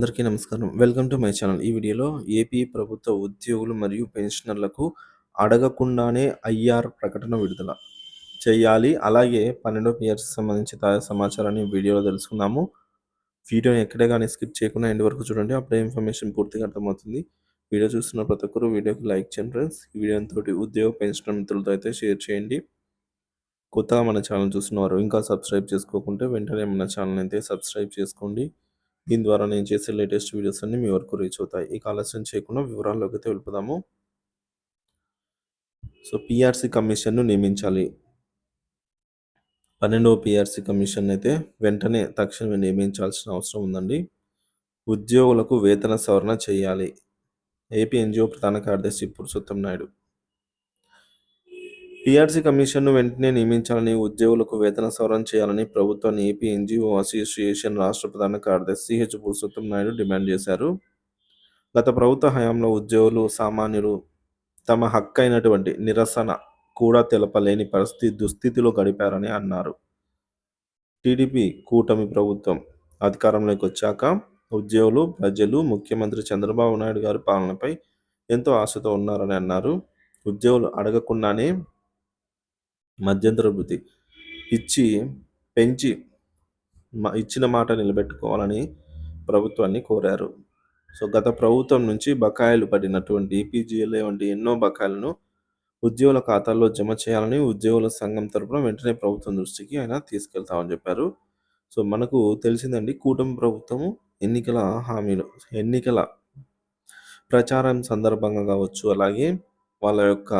అందరికీ నమస్కారం. Welcome to my channel. ఈ వీడియోలో ఏపీ ప్రభుత్వ ఉద్యోగులు మరియు పెన్షనర్లకు అడగకుండానే ఐఆర్ ప్రకటన విడుదల చేయాలి. అలాగే పన్నెండో పిఆర్సీ సంబంధించి తాజా సమాచారాన్ని వీడియోలో తెలుసుకుందాము. వీడియోని ఎక్కడే కానీ స్కిప్ చేయకుండా ఎండ్ వరకు చూడండి. అప్పుడే ఇన్ఫర్మేషన్ పూర్తిగా అర్థమవుతుంది. వీడియో చూస్తున్న ప్రతి ఒక్కరు వీడియోకి లైక్ చేయండి ఫ్రెండ్స్. ఈ వీడియోతో ఉద్యోగ పెన్షనర్ మిత్రులతో అయితే షేర్ చేయండి. కొత్తగా మన ఛానల్ చూస్తున్నవారు ఇంకా సబ్స్క్రైబ్ చేసుకోకుంటే వెంటనే మన ఛానల్ అయితే సబ్స్క్రైబ్ చేసుకోండి. దీని ద్వారా నేను చేసే లేటెస్ట్ వీడియోస్ అన్ని మీ వరకు రీచ్ అవుతాయి. ఇక ఆలస్యం చేయకుండా వివరాల్లోకి అయితే వెళ్ళిపోదాము. సో పిఆర్సి కమిషన్ను నియమించాలి. పన్నెండవ పిఆర్సి కమిషన్ అయితే వెంటనే తక్షణమే నియమించాల్సిన అవసరం ఉందండి. ఉద్యోగులకు వేతన సవరణ చేయాలి. ఏపీ ఎన్జిఓ ప్రధాన కార్యదర్శి పురుషోత్తం నాయుడు. పీఆర్సీ కమిషన్ను వెంటనే నియమించాలని ఉద్యోగులకు వేతన సవరణ చేయాలని ప్రభుత్వం ఏపీ ఎన్జిఓ అసోసియేషన్ రాష్ట్ర ప్రధాన కార్యదర్శి హెచ్ పురుషోత్తం నాయుడు డిమాండ్ చేశారు. గత ప్రభుత్వ హయాంలో ఉద్యోగులు సామాన్యులు తమ హక్కైనటువంటి నిరసన కూడా తెలపలేని పరిస్థితి దుస్థితిలో గడిపారని అన్నారు. టీడీపీ కూటమి ప్రభుత్వం అధికారంలోకి వచ్చాక ఉద్యోగులు ప్రజలు ముఖ్యమంత్రి చంద్రబాబు నాయుడు గారి పాలనపై ఎంతో ఆశతో ఉన్నారని అన్నారు. ఉద్యోగులు అడగకుండానే మధ్యంతర బుద్ధి ఇచ్చి పెంచి ఇచ్చిన మాట నిలబెట్టుకోవాలని ప్రభుత్వాన్ని కోరారు. సో గత ప్రభుత్వం నుంచి బకాయిలు పడినటువంటి ఈపీజీఎల్ఏ వంటి ఎన్నో బకాయిలను ఉద్యోగుల ఖాతాల్లో జమ చేయాలని ఉద్యోగుల సంఘం తరపున వెంటనే ప్రభుత్వం దృష్టికి ఆయన తీసుకెళ్తామని చెప్పారు. సో మనకు తెలిసిందండి కూటమి ప్రభుత్వము ఎన్నికల హామీలు ఎన్నికల ప్రచారం సందర్భంగా కావచ్చు అలాగే వాళ్ళ యొక్క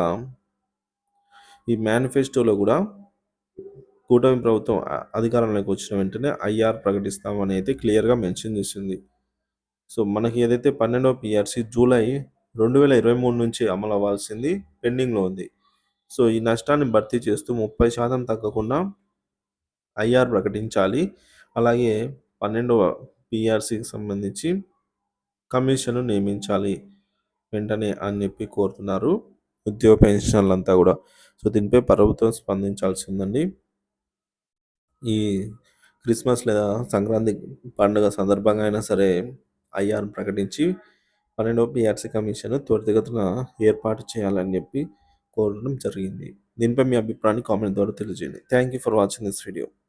ఈ మేనిఫెస్టోలో కూడా కూటమి ప్రభుత్వం అధికారంలోకి వచ్చిన వెంటనే ఐఆర్ ప్రకటిస్తామని అయితే క్లియర్గా మెన్షన్ చేసింది. సో మనకి ఏదైతే పన్నెండవ పిఆర్సీ జూలై రెండు వేల ఇరవై మూడు నుంచి అమలు అవ్వాల్సింది పెండింగ్లో ఉంది. సో ఈ నష్టాన్ని భర్తీ చేస్తూ ముప్పై శాతం తగ్గకుండా ఐఆర్ ప్రకటించాలి. అలాగే పన్నెండవ పిఆర్సీకి సంబంధించి కమిషన్ నియమించాలి వెంటనే అని చెప్పి కోరుతున్నారు. ఉద్యోగ పెన్షన్లంతా కూడా. సో దీనిపై ప్రభుత్వం స్పందించాల్సి ఉందండి ఈ క్రిస్మస్ లేదా సంక్రాంతి పండుగ సందర్భంగా అయినా సరే ఐఆర్ ప్రకటించి పన్నెండవ పిఆర్సీ కమిషన్ త్వరితగతిన ఏర్పాటు చేయాలని చెప్పి కోరడం జరిగింది. దీనిపై మీ అభిప్రాయాన్ని కామెంట్ ద్వారా తెలియజేయండి. Thank you for watching this video.